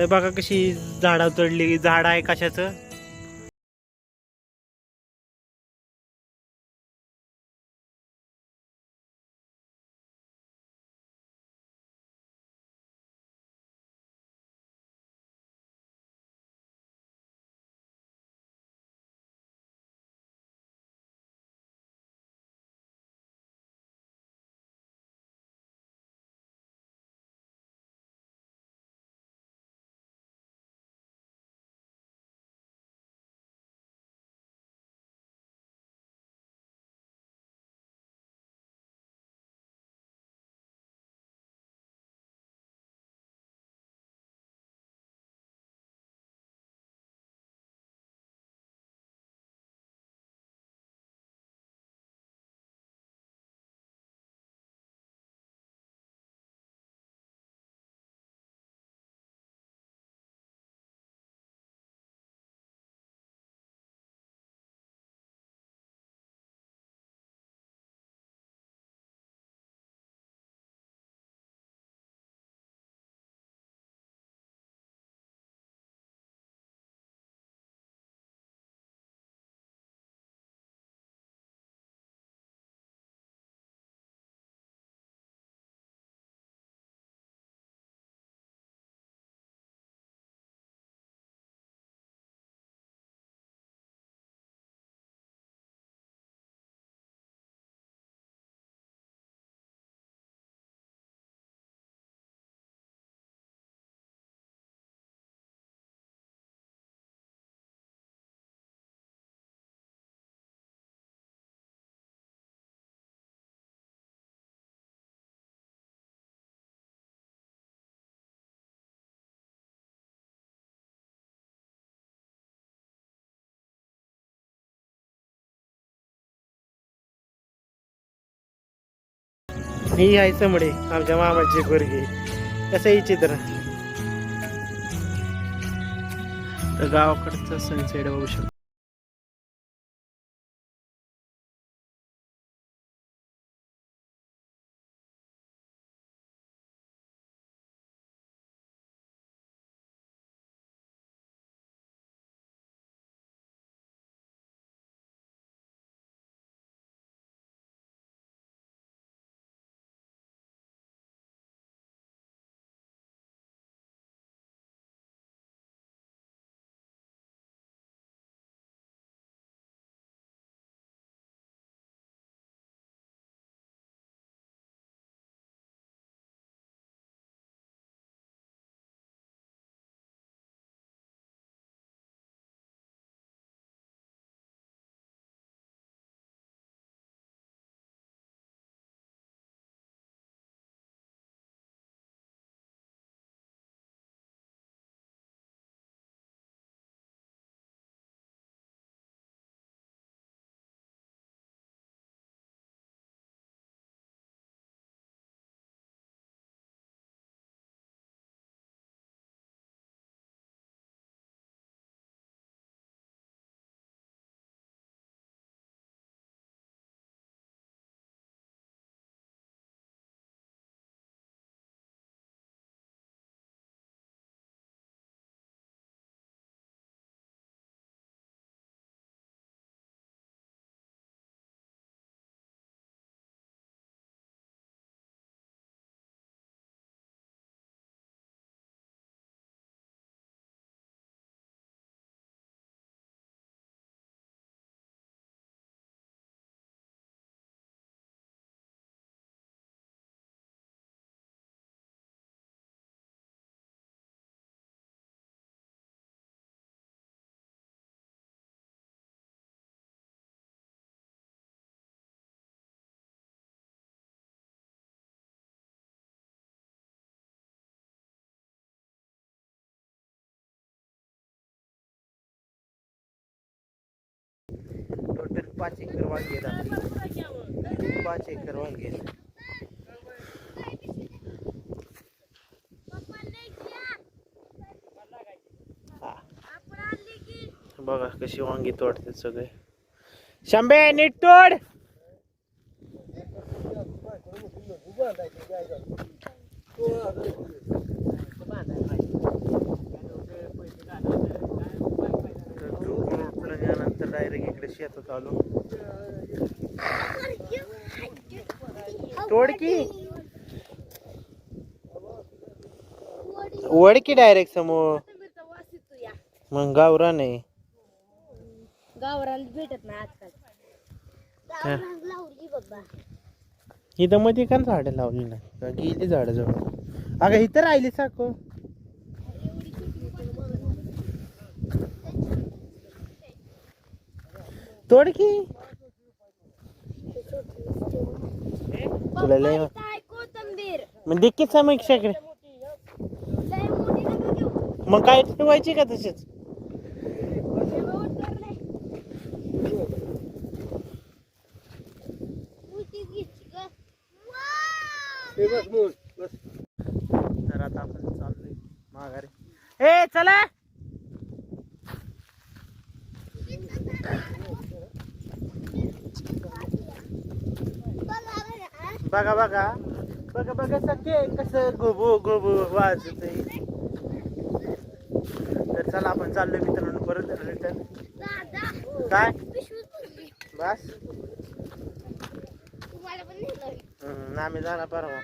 तर बघा कशी झाडा चढली झाड आहे कशाचं? ही आहे चमडे आमच्या मामाची पोरगी. कसं आहे चित्र? तर गावाकडचं सनसेट बघू शकतो. पाच एकर वांगे आहेत पाच एकर वांगे. बघा कशी वांगी तोडते सगळे. शंभे नीट तोड. शेतात चालू? तोडकी. वडकी डायरेक्ट समोर. मग गावरा नाही. गावरान भेटत नाही आजकाल. इथं मध्ये का झाडं लावली नाही? का गेली झाडं जवळ. अगं इथं राहिली साको तोडकी. तुला लय मग देखील समीक्षाकडे मग काय ठेवायची का गं. तर आता आपण चाललोय माघारी. ए चला. बघा बघा. बघा बघा सखे कसं गोबो गोबो वाजत तर चला आपण चाललोय मित्रांनो परत रिटर्न काय. बस. आम्ही जाणार परवा.